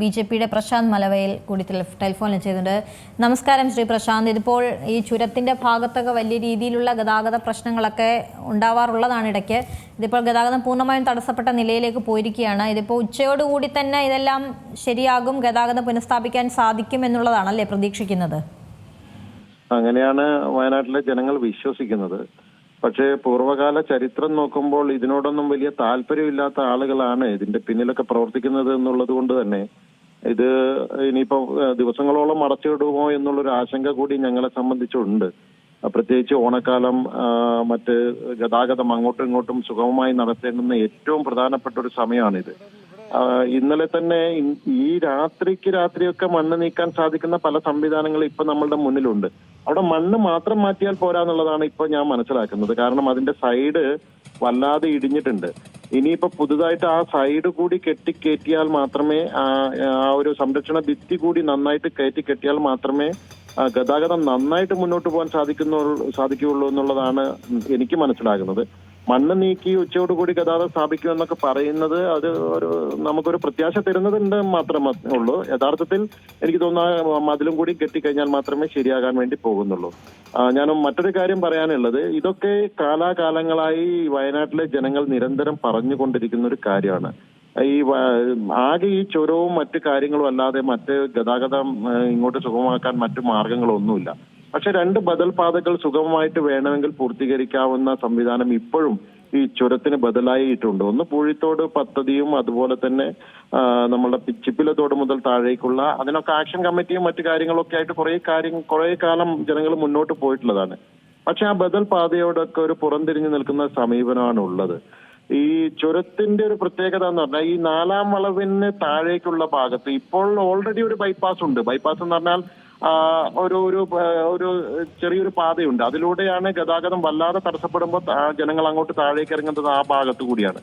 B J പിയുടെ പ്രശാന്ത് മലവയിൽ കൂടി ടെലിഫോണിൽ ചെയ്തിട്ടുണ്ട് നമസ്കാരം ശ്രീ പ്രശാന്ത്. ഇതിപ്പോൾ ഈ ചുരത്തിന്റെ ഭാഗത്തൊക്കെ വലിയ രീതിയിലുള്ള ഗതാഗത പ്രശ്നങ്ങളൊക്കെ ഉണ്ടാവാറുള്ളതാണ് ഇടയ്ക്ക്. ഇതിപ്പോൾ ഗതാഗതം പൂർണമായും തടസ്സപ്പെട്ട നിലയിലേക്ക് പോയിരിക്കുകയാണ്. ഇതിപ്പോൾ ഉച്ചയോടുകൂടി തന്നെ ഇതെല്ലാം ശരിയാകും ഗതാഗതം പുനഃസ്ഥാപിക്കാൻ സാധിക്കും എന്നുള്ളതാണല്ലേ പ്രതീക്ഷിക്കുന്നത്? അങ്ങനെയാണ് വയനാട്ടിലെ ജനങ്ങൾ വിശ്വസിക്കുന്നത്. പക്ഷേ പൂർവകാല ചരിത്രം നോക്കുമ്പോൾ ഇതിനോടൊന്നും വലിയ താല്പര്യമില്ലാത്ത ആളുകളാണ് ഇതിന്റെ പിന്നിലൊക്കെ പ്രവർത്തിക്കുന്നത് എന്നുള്ളത് കൊണ്ട് തന്നെ. ഇത് ഇനിയിപ്പോ ദിവസങ്ങളോളം അടച്ചിടുമോ എന്നുള്ളൊരു ആശങ്ക കൂടി ഞങ്ങളെ സംബന്ധിച്ചുണ്ട്. പ്രത്യേകിച്ച് ഓണക്കാലം മറ്റ് ഗതാഗതം അങ്ങോട്ടും ഇങ്ങോട്ടും സുഗമമായി നടത്തേണ്ടുന്ന ഏറ്റവും പ്രധാനപ്പെട്ട ഒരു സമയമാണിത്. ഇന്നലെ തന്നെ ഈ രാത്രിക്ക് രാത്രിയൊക്കെ മണ്ണ് നീക്കാൻ സാധിക്കുന്ന പല സംവിധാനങ്ങളും ഇപ്പൊ നമ്മളുടെ മുന്നിലുണ്ട്. അവിടെ മണ്ണ് മാത്രം മാറ്റിയാൽ പോരാന്നുള്ളതാണ് ഇപ്പൊ ഞാൻ മനസ്സിലാക്കുന്നത്. കാരണം അതിന്റെ സൈഡ് വല്ലാതെ ഇടിഞ്ഞിട്ടുണ്ട്. ഇനിയിപ്പോ പുതുതായിട്ട് ആ സൈഡ് കൂടി കെട്ടിക്കയറ്റിയാൽ മാത്രമേ ആ ഒരു സംരക്ഷണ ഭിത്തി കൂടി നന്നായിട്ട് കയറ്റി കെട്ടിയാൽ മാത്രമേ ഗതാഗതം നന്നായിട്ട് മുന്നോട്ട് പോകാൻ സാധിക്കുന്നു സാധിക്കുകയുള്ളൂ എന്നുള്ളതാണ് എനിക്ക് മനസ്സിലാകുന്നത്. മണ്ണ് നീക്കി ഉച്ചയോടുകൂടി ഗതാഗതം സ്ഥാപിക്കും എന്നൊക്കെ പറയുന്നത് അത് ഒരു നമുക്കൊരു പ്രത്യാശ തരുന്നതുണ്ട് മാത്രമേ ഉള്ളൂ. യഥാർത്ഥത്തിൽ എനിക്ക് തോന്നുന്ന മതിലും കൂടി കെട്ടിക്കഴിഞ്ഞാൽ മാത്രമേ ശരിയാകാൻ വേണ്ടി പോകുന്നുള്ളൂ. ഞാൻ മറ്റൊരു കാര്യം പറയാനുള്ളത്. ഇതൊക്കെ കാലാകാലങ്ങളായി വയനാട്ടിലെ ജനങ്ങൾ നിരന്തരം പറഞ്ഞുകൊണ്ടിരിക്കുന്ന ഒരു കാര്യമാണ്. ഈ ആകെ ഈ ചുരവും മറ്റു കാര്യങ്ങളും അല്ലാതെ മറ്റ് ഗതാഗതം ഇങ്ങോട്ട് സുഗമമാക്കാൻ മറ്റു മാർഗങ്ങളൊന്നുമില്ല. പക്ഷെ രണ്ട് ബദൽ പാതകൾ സുഗമമായിട്ട് വേണമെങ്കിൽ പൂർത്തീകരിക്കാവുന്ന സംവിധാനം ഇപ്പോഴും ഈ ചുരത്തിന് ബദലായിട്ടുണ്ട്. ഒന്ന് പൂഴിത്തോട് പദ്ധതിയും അതുപോലെ തന്നെ നമ്മുടെ ചിപ്പിലത്തോട് മുതൽ താഴേക്കുള്ള അതിനൊക്കെ ആക്ഷൻ കമ്മിറ്റിയും മറ്റു കാര്യങ്ങളൊക്കെ ആയിട്ട് കുറെ കാര്യം കുറെ കാലം ജനങ്ങൾ മുന്നോട്ട് പോയിട്ടുള്ളതാണ്. പക്ഷെ ആ ബദൽ പാതയോടൊക്കെ ഒരു പുറംതിരിഞ്ഞു നിൽക്കുന്ന സമീപനമാണ് ഉള്ളത് ഈ ചുരത്തിന്റെ ഒരു പ്രത്യേകത എന്ന് പറഞ്ഞാൽ ഈ നാലാം വളവിന് താഴേക്കുള്ള ഭാഗത്ത് ഇപ്പോൾ ഓൾറെഡി ഒരു ബൈപ്പാസ് ഉണ്ട്. ബൈപ്പാസ് എന്ന് പറഞ്ഞാൽ ഒരു ഒരു ഒരു ചെറിയൊരു പാതയുണ്ട്. അതിലൂടെയാണ് ഗതാഗതം വല്ലാതെ തടസ്സപ്പെടുമ്പോൾ ജനങ്ങൾ അങ്ങോട്ട് താഴേക്ക് ഇറങ്ങുന്നത് ആ ഭാഗത്ത് കൂടിയാണ്.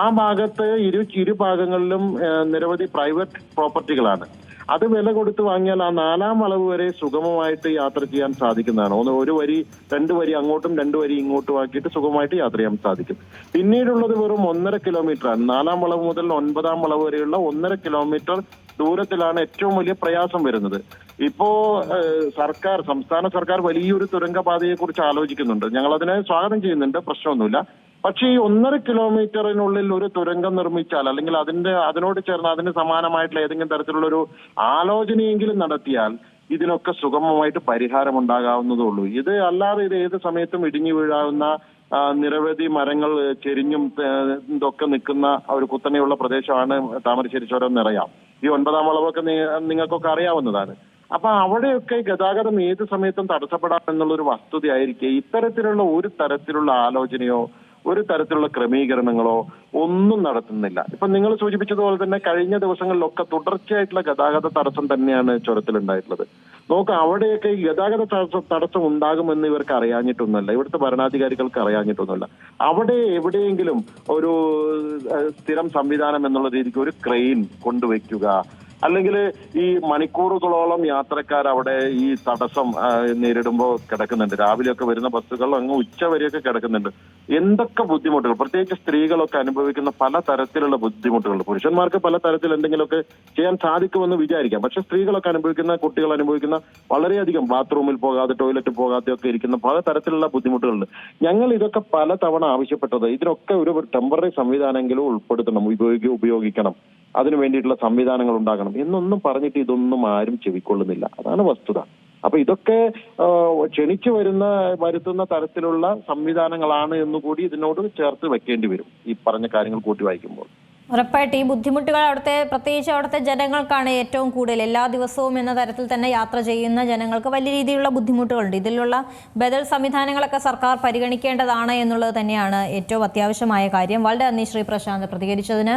ആ ഭാഗത്ത് ഇരു ഇരു ഭാഗങ്ങളിലും നിരവധി പ്രൈവറ്റ് പ്രോപ്പർട്ടികളാണ്. അത് വില കൊടുത്ത് വാങ്ങിയാൽ ആ നാലാം വളവ് വരെ സുഗമമായിട്ട് യാത്ര ചെയ്യാൻ സാധിക്കുന്നതാണ്. ഒന്ന് ഒരു വരി രണ്ട് വരി അങ്ങോട്ടും രണ്ട് വരി ഇങ്ങോട്ടും ആക്കിയിട്ട് സുഗമമായിട്ട് യാത്ര ചെയ്യാൻ സാധിക്കും. പിന്നീടുള്ളത് വെറും ഒന്നര കിലോമീറ്റർ ആണ് നാലാം വളവ് മുതൽ ഒൻപതാം വളവ് വരെയുള്ള ഒന്നര കിലോമീറ്റർ ദൂരത്തിലാണ് ഏറ്റവും വലിയ പ്രയാസം വരുന്നത്. ഇപ്പോ സർക്കാർ സംസ്ഥാന സർക്കാർ വലിയൊരു തുരങ്കപാതയെ കുറിച്ച് ആലോചിക്കുന്നുണ്ട്. ഞങ്ങൾ അതിനെ സ്വാഗതം ചെയ്യുന്നുണ്ട്. പ്രശ്നമൊന്നുമില്ല. പക്ഷേ ഈ ഒന്നര കിലോമീറ്ററിനുള്ളിൽ ഒരു തുരങ്കം നിർമ്മിച്ചാൽ അല്ലെങ്കിൽ അതിന്റെ അതിനോട് ചേർന്ന് അതിന് സമാനമായിട്ടുള്ള ഏതെങ്കിലും തരത്തിലുള്ള ഒരു ആലോചനയെങ്കിലും നടത്തിയാൽ ഇതിനൊക്കെ സുഗമമായിട്ട് പരിഹാരം ഉണ്ടാകാവുന്നതേ ഉള്ളൂ ഇത് അല്ലാതെ ഇത് ഏത് സമയത്തും ഇടിഞ്ഞു വീഴാവുന്ന നിരവധി മരങ്ങൾ ചെരിഞ്ഞും ഇതൊക്കെ നിൽക്കുന്ന ഒരു കുത്തനെയുള്ള പ്രദേശമാണ് താമരശ്ശേരി ചുരം നിറയാം ഈ ഒൻപതാം വളവൊക്കെ നിങ്ങൾക്കൊക്കെ അറിയാവുന്നതാണ്. അപ്പൊ അവിടെയൊക്കെ ഗതാഗതം ഏത് സമയത്തും തടസ്സപ്പെടാം എന്നുള്ളൊരു വസ്തുതയായിരിക്കെ ഇത്തരത്തിലുള്ള ഒരു തരത്തിലുള്ള ആലോചനയോ ഒരു തരത്തിലുള്ള ക്രമീകരണങ്ങളോ ഒന്നും നടത്തുന്നില്ല. ഇപ്പൊ നിങ്ങൾ സൂചിപ്പിച്ചതുപോലെ തന്നെ കഴിഞ്ഞ ദിവസങ്ങളിലൊക്കെ തുടർച്ചയായിട്ടുള്ള ഗതാഗത തടസ്സം തന്നെയാണ് ചുരത്തിലുണ്ടായിട്ടുള്ളത്. നോക്ക് അവിടെയൊക്കെ ഈ ഗതാഗത തടസ്സം തടസ്സം ഉണ്ടാകുമെന്ന് ഇവർക്ക് അറിയാഞ്ഞിട്ടൊന്നുമല്ല. ഇവിടുത്തെ ഭരണാധികാരികൾക്ക് അറിയാഞ്ഞിട്ടൊന്നുമല്ല. അവിടെ എവിടെയെങ്കിലും ഒരു സ്ഥിരം സംവിധാനം എന്നുള്ള രീതിക്ക് ഒരു ക്രെയിൻ കൊണ്ടുവയ്ക്കുക അല്ലെങ്കിൽ ഈ മണിക്കൂറുകളോളം യാത്രക്കാർ അവിടെ ഈ തടസ്സം നേരിടുമ്പോൾ കിടക്കുന്നുണ്ട്. രാവിലെയൊക്കെ വരുന്ന ബസ്സുകൾ അങ്ങ് ഉച്ച വരെയൊക്കെ കിടക്കുന്നുണ്ട്. എന്തൊക്കെ ബുദ്ധിമുട്ടുകൾ? പ്രത്യേകിച്ച് സ്ത്രീകളൊക്കെ അനുഭവിക്കുന്ന പല തരത്തിലുള്ള ബുദ്ധിമുട്ടുകൾ. പുരുഷന്മാർക്ക് പല തരത്തിൽ എന്തെങ്കിലുമൊക്കെ ചെയ്യാൻ സാധിക്കുമെന്ന് വിചാരിക്കാം. പക്ഷെ സ്ത്രീകളൊക്കെ അനുഭവിക്കുന്ന കുട്ടികൾ അനുഭവിക്കുന്ന വളരെയധികം ബാത്റൂമിൽ പോകാതെ ടോയ്ലറ്റ് പോകാതെ ഒക്കെ ഇരിക്കുന്ന പല തരത്തിലുള്ള ബുദ്ധിമുട്ടുകളുണ്ട്. ഞങ്ങൾ ഇതൊക്കെ പല തവണ ആവശ്യപ്പെട്ടത് ഇതിനൊക്കെ ഒരു ടെമ്പററി സംവിധാനമെങ്കിലും ഉൾപ്പെടുത്തണം ഉപയോഗി ഉപയോഗിക്കണം. അതിനു വേണ്ടിയിട്ടുള്ള സംവിധാനങ്ങൾ ഉണ്ടാകണം എന്നൊന്നും പറഞ്ഞിട്ട് ഇതൊന്നും ആരും ചെവിക്കൊള്ളുന്നില്ല. അതാണ് വസ്തുത. അപ്പൊ ഇതൊക്കെ ക്ഷണിച്ചു വരുന്ന വരുത്തുന്ന തരത്തിലുള്ള സംവിധാനങ്ങളാണ് എന്നുകൂടി ഇതിനോട് ചേർത്ത് വെക്കേണ്ടി വരും ഈ പറഞ്ഞ കാര്യങ്ങൾ കൂട്ടി വായിക്കുമ്പോൾ. ഉറപ്പായിട്ട് ഈ ബുദ്ധിമുട്ടുകൾ അവിടുത്തെ പ്രത്യേകിച്ച് അവിടുത്തെ ജനങ്ങൾക്കാണ് ഏറ്റവും കൂടുതൽ. എല്ലാ ദിവസവും എന്ന തരത്തിൽ തന്നെ യാത്ര ചെയ്യുന്ന ജനങ്ങൾക്ക് വലിയ രീതിയിലുള്ള ബുദ്ധിമുട്ടുകളുണ്ട്. ഇതിലുള്ള ബദൽ സംവിധാനങ്ങളൊക്കെ സർക്കാർ പരിഗണിക്കേണ്ടതാണ് എന്നുള്ളത് തന്നെയാണ് ഏറ്റവും അത്യാവശ്യമായ കാര്യം. വളരെ നന്ദി ശ്രീ പ്രശാന്ത്. പ്രതികരിച്ചതിന്